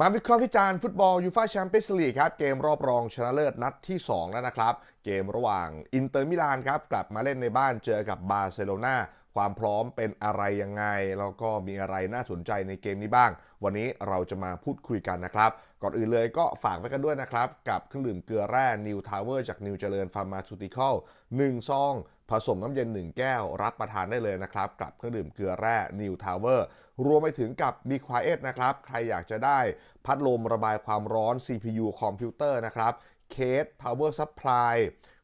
มาวิเคราะห์วิจารณ์ฟุตบอลยูฟ่าแชมเปี้ยนส์ลีกครับเกมรอบรองชนะเลิศนัดที่ 2 แล้วนะครับ เกมระหว่างอินเตอร์มิลานครับกลับมาเล่นในบ้านเจอกับบาร์เซโลนาความพร้อมเป็นอะไรยังไง แล้วก็มีอะไรน่าสนใจในเกมนี้บ้าง วันนี้เราจะมาพูดคุยกันนะครับ ก่อนอื่นเลยก็ฝากไว้กันด้วยนะครับ กับเครื่องดื่มเกลือแร่นิวทาวเวอร์จากนิวเจริญฟาร์มาซูติคอล1ซอง ผสมน้ำเย็น 1 แก้ว รับประทานได้เลยนะครับ กับเครื่องดื่มเกลือแร่นิวทาวเวอร์รวมไปถึงกับ b q u i e t นะครับ ใครอยากจะได้พัดลมระบายความร้อน CPU คอมพิวเตอร์นะครับเคส Power Supply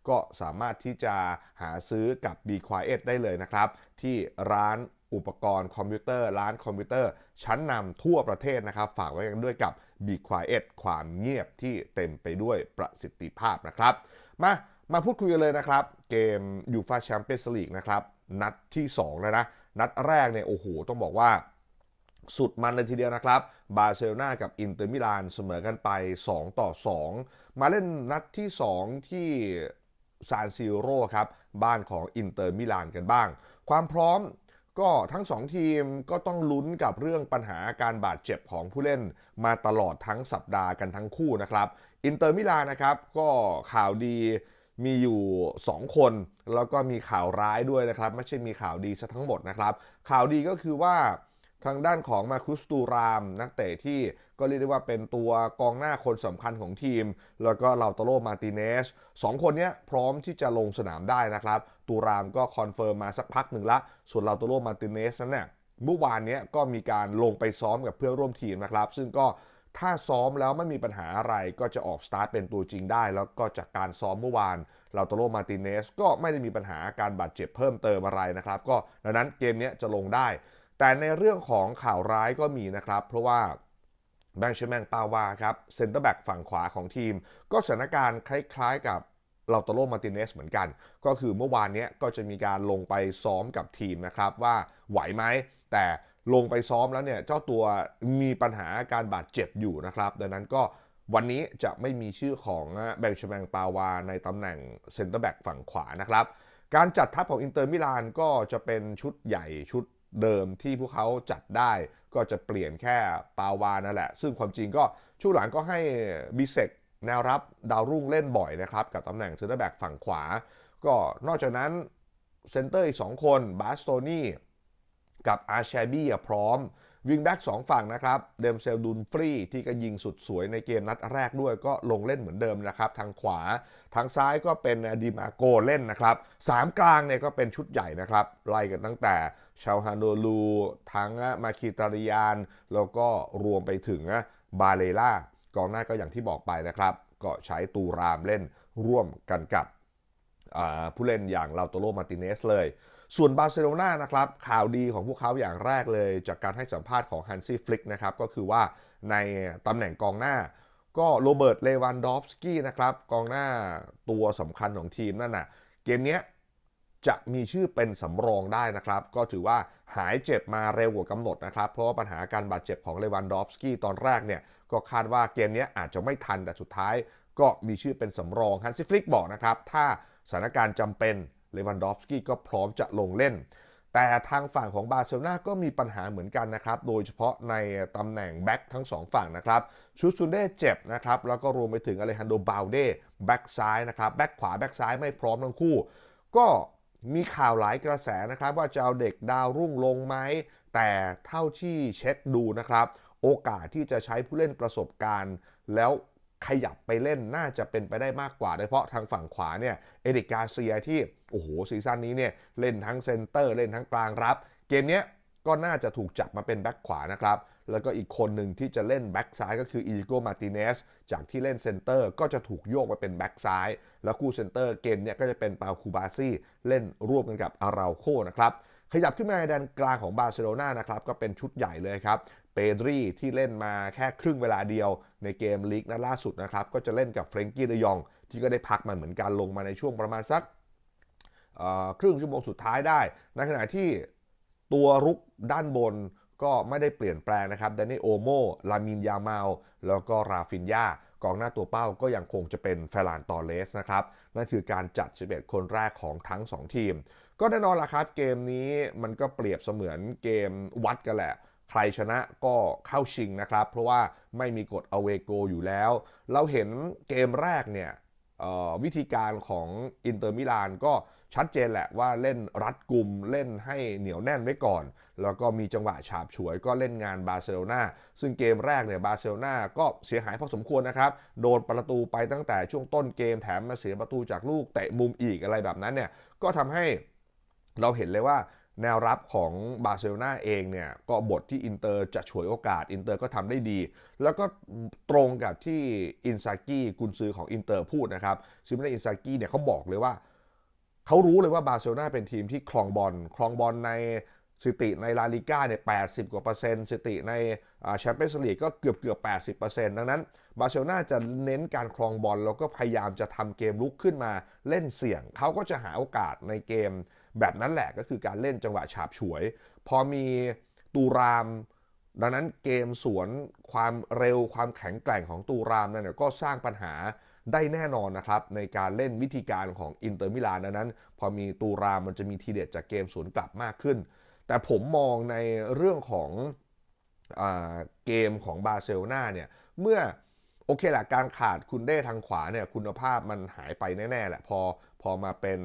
ก็สามารถที่จะหาซื้อกับ b q u i e t ได้เลยนะครับ ที่ร้านอุปกรณ์คอมพิวเตอร์ ร้านคอมพิวเตอร์ ชั้นนำทั่วประเทศนะครับ ฝากไว้กันด้วยกับ b q u i e t ความเงียบที่เต็มไปด้วยประสิทธิภาพนะครับ มา มาพูดคุยกันเลยนะครับ เกมยูฟาแชมเปี้ยนส์ลีกนะครับนัดที่2แล้วนะ นัดแรกเนี่ยโอ้โหต้องบอกว่าสุดมันเลยทีเดียวนะครับ บาร์เซโลนากับอินเตอร์มิลานเสมอกันไป 2 ต่อ 2 มาเล่นนัดที่ 2 ที่ซานซิโร่ครับ บ้านของอินเตอร์มิลานกันบ้าง ความพร้อมก็ทั้ง 2 ทีมก็ต้องลุ้นกับเรื่องปัญหาการบาดเจ็บของผู้เล่นมาตลอดทั้งสัปดาห์กันทั้งคู่นะครับ อินเตอร์มิลานนะครับ ก็ข่าวดี มีอยู่ 2 คน แล้วก็มีข่าวร้ายด้วยนะครับ ไม่ใช่มีข่าวดีซะทั้งหมดนะครับ ข่าวดีก็คือว่าทางด้านของมาคุสตูราม นักเตะที่ก็เรียกได้ว่าเป็นตัวกองหน้าคนสำคัญของทีม แล้วก็ลาตโรมาติเนสสองคนนี้พร้อมที่จะลงสนามได้นะครับ ตูรามก็คอนเฟิร์มมาสักพักหนึ่งละ ส่วนลาตโรมาติเนสนั้นเนี่ยเมื่อวานนี้ก็มีการลงไปซ้อมกับเพื่อนร่วมทีมนะครับ ซึ่งก็ ถ้าซ้อมแล้วไม่มีปัญหาอะไรก็จะออกสตาร์ทเป็นตัวจริงได้ แล้วก็จากการซ้อมเมื่อวานเลาตโรมาติเนสก็ไม่ได้มีปัญหาการบาดเจ็บเพิ่มเติมอะไรนะครับ ก็ดังนั้นเกมนี้จะลงได้ แต่ในเรื่องของข่าวร้ายก็มีนะครับ เพราะว่าแบงค์เชแมงปาวาครับเซนเตอร์แบ็กฝั่งขวาของทีม ก็สถานการณ์คล้ายๆกับลาโตโรมาติเนสเหมือนกัน ก็คือเมื่อวานนี้ก็จะมีการลงไปซ้อมกับทีมนะครับว่าไหวไหมแต่ ลงไปซ้อมแล้วเนี่ยเจ้าตัวมีปัญหาการบาดเจ็บอยู่นะครับ ดังนั้นก็วันนี้จะไม่มีชื่อของแบงค์ชแมงปาวาในตำแหน่งเซนเตอร์แบ็กฝั่งขวานะครับ การจัดทัพของอินเตอร์มิลานก็จะเป็นชุดใหญ่ชุดเดิมที่พวกเขาจัดได้ ก็จะเปลี่ยนแค่ปาวานั่นแหละ ซึ่งความจริงก็ช่วงหลังก็ให้บิเซกแนวรับดาวรุ่งเล่นบ่อยนะครับ กับตำแหน่งเซนเตอร์แบ็กฝั่งขวา ก็นอกจากนั้นเซนเตอร์อีก 2 คนบาสโตนี่ กับอาร์เชบี้พร้อม วิงแบ็กสองฝั่งนะครับ เดมเซลดุนฟรีที่ก็ยิงสุดสวยในเกมนัดแรกด้วยก็ลงเล่นเหมือนเดิมนะครับ ทางขวา ทางซ้ายก็เป็นดิมาโกเล่นนะครับสามกลางเนี่ยก็เป็นชุดใหญ่นะครับ ไล่กันตั้งแต่ชาวฮานโนลู ทั้งมาคิตาริยาน แล้วก็รวมไปถึงบาเลล่ากองหน้าก็อย่างที่บอกไปนะครับ ก็ใช้ตูรามเล่นร่วมกันกับ ผู้เล่นอย่างลาโตโรมาติเนสเลย ส่วนบาร์เซโลนานะครับข่าวดีของพวกเขาอย่างแรกเลย จากการให้สัมภาษณ์ของฮันซี่ฟลิกนะครับก็คือว่าในตำแหน่งกองหน้า ก็โรเบิร์ตเลวันดอฟสกี้นะครับกองหน้าตัวสำคัญของทีมนั่นนะ่ะเกมนี้จะมีชื่อเป็นสำรองได้นะครับ ก็ถือว่าหายเจ็บมาเร็วกว่ากำหนดนะครับ เพราะว่าปัญหาการบาดเจ็บของเลวันดอฟสกี้ตอนแรกเนี่ย ก็คาดว่าเกมนี้อาจจะไม่ทันแต่สุดท้าย ก็มีชื่อเป็นสำรองฮันซิฟลิกบอกนะครับ ถ้า สถานการณ์จำเป็นเลวันดอฟสกี้ก็พร้อมจะลงเล่น แต่ทางฝั่งของบาร์เซโลนาก็มีปัญหาเหมือนกันนะครับ โดยเฉพาะในตำแหน่งแบ็กทั้งสองฝั่งนะครับ ชูซุนเด้เจ็บนะครับ แล้วก็รวมไปถึงอเลฮันโดบาลเด้แบ็กซ้ายนะครับ แบ็กขวาแบ็กซ้ายไม่พร้อมทั้งคู่ ก็มีข่าวหลายกระแสนะครับว่าจะเอาเด็กดาวรุ่งลงไหม แต่เท่าที่เช็คดูนะครับ โอกาสที่จะใช้ผู้เล่นประสบการณ์ แล้ว ขยับไปเล่นน่าจะเป็นไปได้มากกว่า โดยเฉพาะทางฝั่งขวาเนี่ยเอริกกาเซียที่โอ้โหซีซั่นนี้เนี่ยเล่นทั้งเซนเตอร์เล่นทั้งกลางรับ เกมนี้ก็น่าจะถูกจับมาเป็นแบ็คขวานะครับ แล้วก็อีกคนหนึ่งที่จะเล่นแบ็กซ้ายก็คืออีโกมาติเนสจากที่เล่นเซนเตอร์ก็จะถูกโยกมาเป็นแบ็กซ้าย แล้วคู่เซนเตอร์เกมนี้ก็จะเป็นปาคูบาซี่เล่นร่วมกันกับอาราโคนะครับขยับขึ้นมาในแดนกลางของบาร์เซโลนานะครับก็เป็นชุดใหญ่เลยครับ เปดรีที่เล่นมาแค่ครึ่งเวลาเดียวในเกมลีกนัดล่าสุดนะครับ ก็จะเล่นกับเฟรนกี้เดยอง ที่ก็ได้พักมาเหมือนกันลงมาในช่วงประมาณสักครึ่งชั่วโมงสุดท้ายได้ ในขณะที่ตัวรุกด้านบนก็ไม่ได้เปลี่ยนแปลงนะครับแดนนี่โอโมลามินยามาลแล้วก็ราฟินยากองหน้าตัวเป้าก็ยังคงจะเป็นเฟรานตอเลสนะครับ นั่นคือการจัด 11 คนแรกของทั้ง 2 ทีม ก็แน่นอนละครับ เกมนี้มันก็เปรียบเสมือนเกมวัดกันแหละ ใครชนะก็เข้าชิงนะครับ เพราะว่าไม่มีกฎอเวโกอยู่แล้ว เราเห็นเกมแรกเนี่ยวิธีการของอินเตอร์มิลานก็ชัดเจนแหละว่าเล่นรัดกลุ่มเล่นให้เหนียวแน่นไว้ก่อน แล้วก็มีจังหวะฉาบฉวยก็เล่นงานบาร์เซโลนาซึ่งเกมแรกเนี่ยบาร์เซโลนาก็เสียหายพอสมควรนะครับ โดนประตูไปตั้งแต่ช่วงต้นเกมแถมมาเสียประตูจากลูกเตะมุมอีกอะไรแบบนั้นเนี่ยก็ทำให้เราเห็นเลยว่า แนวรับของบาร์เซโลนาเองเนี่ยก็บทที่อินเตอร์จะฉวยโอกาสอินเตอร์ก็ทำได้ดี แล้วก็ตรงกับที่อินซากิกุนซือของอินเตอร์พูดนะครับซิมเนอินซากิเนี่ยเขาบอกเลยว่าเขารู้เลยว่าบาร์เซโลนาเป็นทีมที่ครองบอลครองบอลในสติในลาลิก้าเนี่ย80กว่าเปอร์เซ็นต์สติในแชมเปี้ยนส์ลีกก็เกือบเกือบ80เปอร์เซ็นต์ดังนั้นบาร์เซโลนาจะเน้นการครองบอลแล้วก็พยายามจะทำเกมลุกขึ้นมาเล่นเสี่ยงเขาก็จะหาโอกาสในเกม แบบนั้นแหละก็คือการเล่นจังหวะฉาบฉวย พอมีตูราม ดังนั้นเกมสวนความเร็วความแข็งแกร่งของตูรามนั่นก็สร้างปัญหาได้แน่นอนนะครับ ในการเล่นวิธีการของอินเตอร์มิลานดังนั้น พอมีตูรามมันจะมีทีเด็ดจากเกมสวนกลับมากขึ้น แต่ผมมองในเรื่องของอเกมของบาร์เซโลนาเนี่ยเมื่อโอเคแหละการขาดคุณเด้ทางขวาเนี่ยคุณภาพมันหายไปแน่ๆแหละพอพอมาเป็น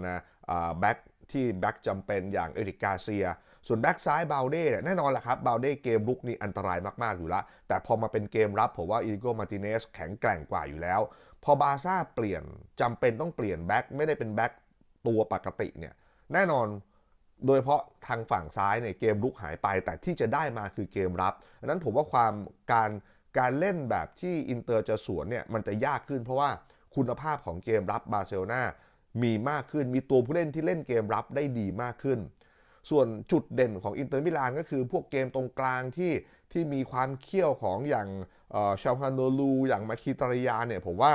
แบ็ก ที่แบ็กจำเป็นอย่างเอริกกาเซีย ส่วนแบ็กซ้ายบาเด้เนี่ยแน่นอนแหละครับบาเด้เกมรุกนี่อันตรายมาก ๆ อยู่แล้วแต่พอมาเป็นเกมรับผมว่าอีโกมาติเนสแข็งแกร่งกว่าอยู่แล้ว พอบาซ่าเปลี่ยนจำเป็นต้องเปลี่ยนแบ็กไม่ได้เป็นแบ็กตัวปกติเนี่ยแน่นอนโดยเฉพาะทางฝั่งซ้ายเนี่ยเกมลุกหายไป แต่ที่จะได้มาคือเกมรับดังนั้นผมว่าความการการเล่นแบบที่อินเตอร์จะสวนเนี่ยมันจะยากขึ้นเพราะว่าคุณภาพของเกมรับบาร์เซโลนา มีมากขึ้น มีตัวผู้เล่นที่เล่นเกมรับได้ดีมากขึ้น ส่วนจุดเด่นของอินเตอร์มิลานก็คือพวกเกมตรงกลางที่ที่มีความเขี้ยวของอย่างชาลฮานโนลูอย่างมาคิตาริยาเนี่ยผมว่า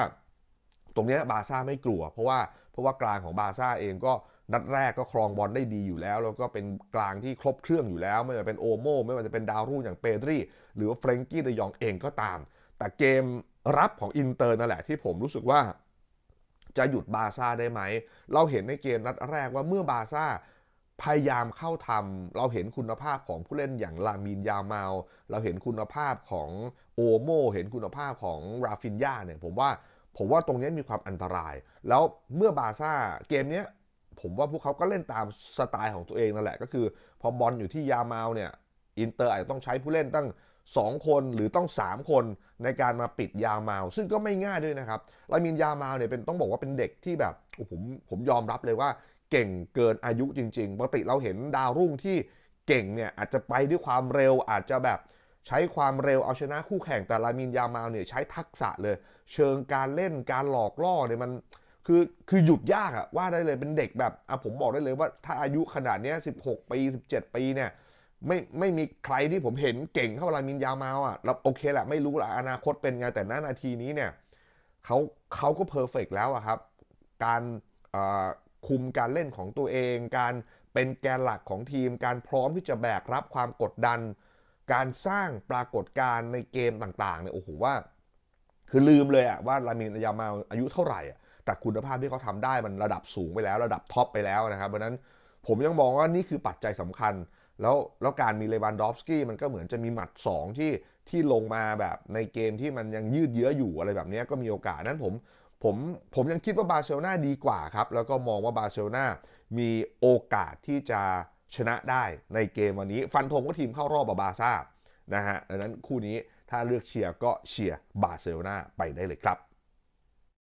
ตรงนี้บาซ่าไม่กลัว เพราะว่าเพราะว่ากลางของบาซ่าเองก็นัดแรกก็ครองบอลได้ดีอยู่แล้ว แล้วก็เป็นกลางที่ครบเครื่องอยู่แล้ว ไม่ว่าจะเป็นโอโมไม่ว่าจะเป็นดาวรุ่งอย่างเปดรีหรือว่าเฟรงกี้เดยองเองก็ตาม แต่เกมรับของอินเตอร์นั่นแหละที่ผมรู้สึกว่า จะหยุดบาซ่าได้ไหม เราเห็นในเกมนัดแรกว่าเมื่อบาซ่าพยายามเข้าทำเราเห็นคุณภาพของผู้เล่นอย่างลามินยาเมาเราเห็นคุณภาพของโอโมเห็นคุณภาพของราฟินยาเนี่ยผมว่าผมว่าตรงนี้มีความอันตราย แล้วเมื่อบาซ่าเกมนี้ผมว่าพวกเขาก็เล่นตามสไตล์ของตัวเองนั่นแหละก็คือ พอบอลอยู่ที่ยาเมาเนี่ยอินเตอร์อาจจะต้องใช้ผู้เล่นตั้ง 2 คนหรือต้อง 3 คนในการมาปิดยาเมาซึ่งก็ไม่ง่ายด้วยนะครับลามินยาเมาเนี่ยเป็นต้องบอกว่าเป็นเด็กที่แบบผมผมยอมรับเลยว่าเก่งเกินอายุจริงๆปกติเราเห็นดาวรุ่งที่เก่งเนี่ยอาจจะไปด้วยความเร็วอาจจะแบบใช้ความเร็วเอาชนะคู่แข่งแต่ลามินยาเมาเนี่ยใช้ทักษะเลย เชิงการเล่นการหลอกล่อเนี่ยมันคือคือหยุดยากอะว่าได้เลยเป็นเด็กแบบอะผมบอกได้เลยว่าถ้าอายุขนาดนี้16 ปี 17 ปีเนี่ย ไม่ไม่มีใครที่ผมเห็นเก่งเท่าลามินยามาอะเราโอเคแหละไม่รู้ละอนาคตเป็นไงแต่ณนาทีนี้เนี่ยเขาเขาก็เพอร์เฟกแล้วอะครับ การคุมการเล่นของตัวเอง การเป็นแกนหลักของทีม การพร้อมที่จะแบกรับความกดดัน การสร้างปรากฏการณ์ในเกมต่างๆเนี่ยโอ้โหว่า คือลืมเลยอะว่าลามินยามาอายุเท่าไหร่อะแต่คุณภาพที่เขาทำได้มันระดับสูงไปแล้ว ระดับท็อปไปแล้วนะครับเพราะนั้นผมยังมองว่านี่คือปัจจัยสำคัญ แล้วแล้วการมีเลวานดอฟสกี้มันก็เหมือนจะมีหมัด 2 ที่ที่ลงมาแบบในเกมที่มันยังยืดเยื้ออยู่อะไรแบบนี้ก็มีโอกาสนั้นผมผมผมยังคิดว่าบาร์เซโลนาดีกว่าครับ แล้วก็มองว่าบาร์เซโลนามีโอกาสที่จะชนะได้ในเกมวันนี้ ฟันธงว่าทีมเข้ารอบบาซ่านะฮะดังนั้นคู่นี้ถ้าเลือกเชียร์ก็เชียร์บาร์เซโลนาไปได้เลยครับ